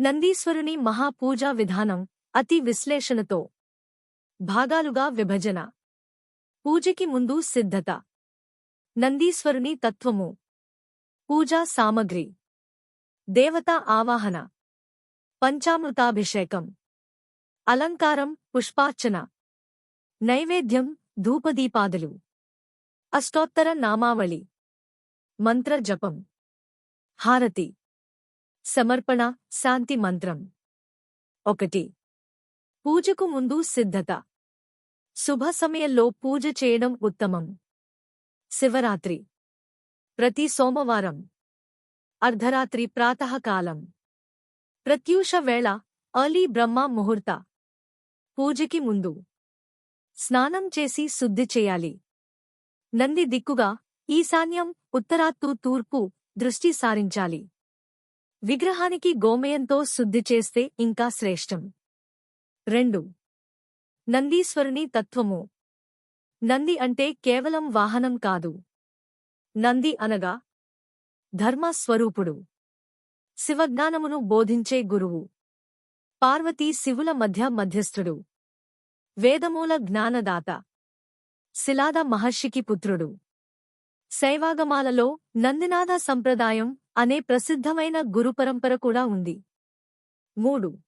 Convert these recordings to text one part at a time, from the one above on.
నందీశ్వరుని మహాపూజా విధానం అతి విశ్లేషణతో. భాగాలుగా విభజన. పూజకి ముందు సిద్ధత. నందీశ్వరుని తత్వము. పూజా సామగ్రి. దేవతా ఆవాహన. పంచామృతాభిషేకం. అలంకారం పుష్పార్చన. నైవేద్యం ధూపదీపాదులు. అష్టోత్తర నామావళి. మంత్ర జపం హారతి. సమర్పణ శాంతి మంత్రం. ఒకటి. పూజకు ముందు సిద్ధత. శుభ సమయంలో పూజ చేయడం ఉత్తమం. శివరాత్రి. ప్రతి సోమవారం. అర్ధరాత్రి ప్రాతకాలం. ప్రత్యూష వేళ అలీ బ్రహ్మ ముహూర్త. పూజకి ముందు. స్నానం చేసి శుద్ధి చేయాలి. నంది దిక్కుగా ఈశాన్యం ఉత్తరాత్తు తూర్పు దృష్టి సారించాలి. విగ్రహానికి గోమయంతో శుద్ధి చేస్తే ఇంకా శ్రేష్టం. రెండు. నందీశ్వరుని తత్వము. నంది అంటే కేవలం వాహనం కాదు. నంది అనగా ధర్మస్వరూపుడు. శివజ్ఞానమును బోధించే గురువు. పార్వతీ శివుల మధ్య మధ్యస్థుడు. వేదమూల జ్ఞానదాత. శిలాద మహర్షికి పుత్రుడు. శైవాగమాలలో నందినాథ సంప్రదాయం అనే ప్రసిద్ధమైన గురుపరంపర కూడా ఉంది. మూడు.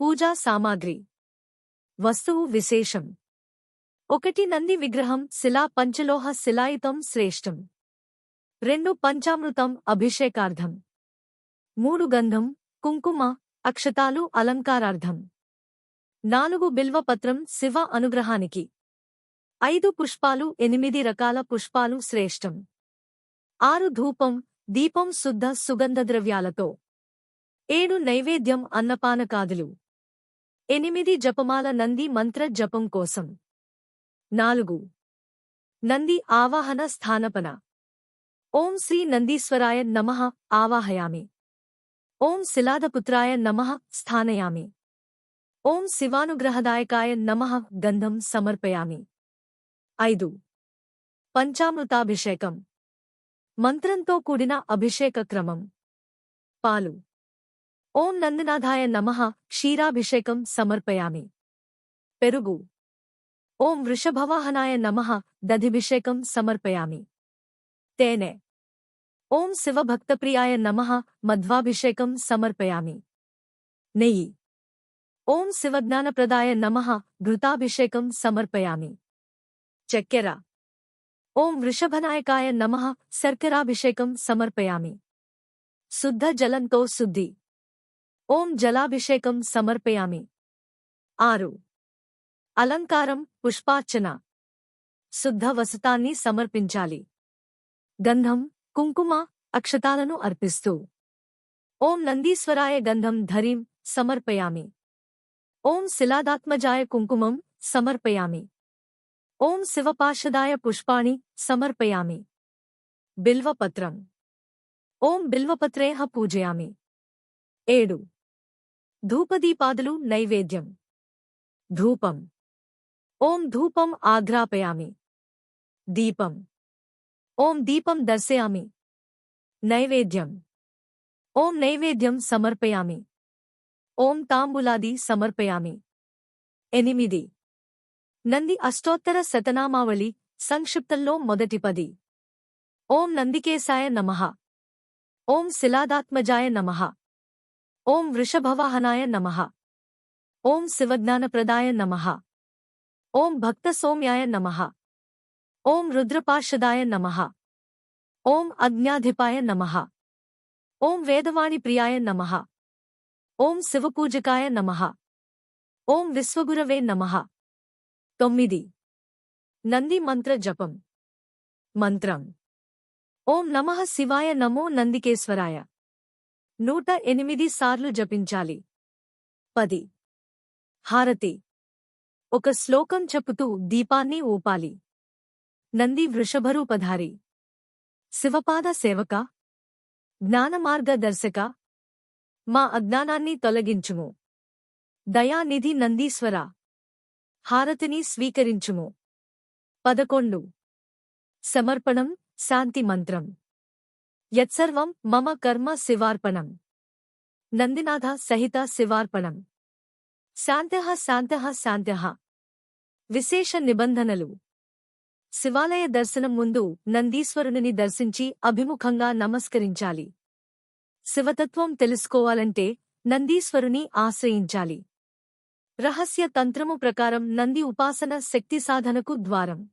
పూజా సామాగ్రి. వస్తువు విశేషం. ఒకటి నంది విగ్రహం శిలా పంచలోహ శిలాయుతం శ్రేష్టం. రెండు పంచామృతం అభిషేకార్థం. మూడు గంధం కుంకుమ అక్షతాలు అలంకారార్థం. నాలుగు బిల్వపత్రం శివ అనుగ్రహానికి. ఐదు పుష్పాలు ఎనిమిది రకాల పుష్పాలు శ్రేష్టం. ఆరు ధూపం దీపం శుద్ధ సుగంధద్రవ్యాలతో. ఏడు నైవేద్యం అన్నపానకాదులు. ఎనిమిది జపమాల నంది మంత్ర జపం కోసం. నాలుగు. నంది ఆవాహన స్థానపన. ఓం శ్రీ నందీశ్వరాయ నమః ఆవాహయామి. ఓం శిలాదపుత్రాయ నమః స్థానయామి. ఓం శివానుగ్రహదాయకాయ నమః గంధం సమర్పయామి. ఐదు. పంచామృతాభిషేకం. మంత్రంతో కూడిన అభిషేక క్రమం పాలు. ఓం నందినాథాయ నమః. క్షీరాభిషేకం సమర్పయామి. పెరుగు. ఓం వృషభవాహనాయ నమః. దధిభిషేకం సమర్పయామి. తేనె. ఓం శివభక్తప్రియాయ నమః. మధ్వాభిషేకం సమర్పయామి. నెయ్యి. ఓం శివజ్ఞానప్రదాయ నమః. ఘృతాభిషేకం సమర్పయామి. చక్కెర. ఓం వృషభనాయకాయ నమః శర్కరాభిషేకం సమర్పయామి శుద్ధ జలంతో శుద్ధి ఓం జలాభిషేకం సమర్పయామి ఆరు అలంకారం పుష్పార్చన శుద్ధ వసతాన్ని సమర్పించాలి గంధం కుంకుమ అక్షతాలను అర్పిస్తూ ఓం నందీశ్వరాయ గంధం ధరీం సమర్పయామి ఓం శిలాదాత్మజాయ కుంకుమం సమర్పయామి ఓం శివపార్షదాయ పుష్పాణి సమర్పయామి. బిల్వపత్రం. ఓం బిల్వపత్రేహ పూజయామి. ఏడు. ధూపదీపాదులు నైవేద్యం. ధూపం. ఓం ధూపం ఆఘ్రాపయామి దీపం. ఓం దీపం దర్శయామి. నైవేద్యం. ఓం నైవేద్యం సమర్పయామి. ఓం తాంబులాది సమర్పయామి. ఎనిమిది. నంది అష్టోత్తర శతనామావళి సంక్షిప్తంలో మొదటి పది. ఓం నందికేశాయ నమః. ఓం శిలాదాత్మజాయ నమః. ఓం వృషభవాహనాయ నమః. ఓం శివజ్ఞానప్రదాయ నమః. ఓం భక్తసౌమ్యాయ నమః. ఓం రుద్రపార్షదాయ నమః. ఓం అజ్ఞాధిపాయ నమః. ఓం వేదవాణిప్రియాయ నమః. ఓం శివపూజకాయ నమః. ఓం విశ్వగురవే నమః. తొమ్మిది. నంది మంత్ర జపం. మంత్రం. ఓం నమః శివాయ నమో నందికేశ్వరాయ. నూట ఎనిమిది సార్లు జపించాలి. పది. హారతి. ఒక శ్లోకం చెప్పుతూ దీపాన్ని ఊపాలి. నంది వృషభరూపధారి. శివపాద సేవక. జ్ఞానమార్గదర్శక మా అజ్ఞానాన్ని తొలగించుము. దయానిధి నందీశ్వర. హారతిని స్వీకరించుము. పదకొండు. సమర్పణం శాంతి మంత్రం. యత్సర్వం మమ కర్మ శివార్పణం. నందినాథ సహిత శివార్పణం. శాంత్యః శాంత శాంత్యః విశేష నిబంధనలు. శివాలయ దర్శనం ముందు నందీశ్వరునిని దర్శించి అభిముఖంగా నమస్కరించాలి. శివతత్వం తెలుసుకోవాలంటే నందీశ్వరుని ఆశ్రయించాలి. రహస్య తంత్రము ప్రకారం నంది ఉపాసన శక్తి సాధనకు ద్వారం.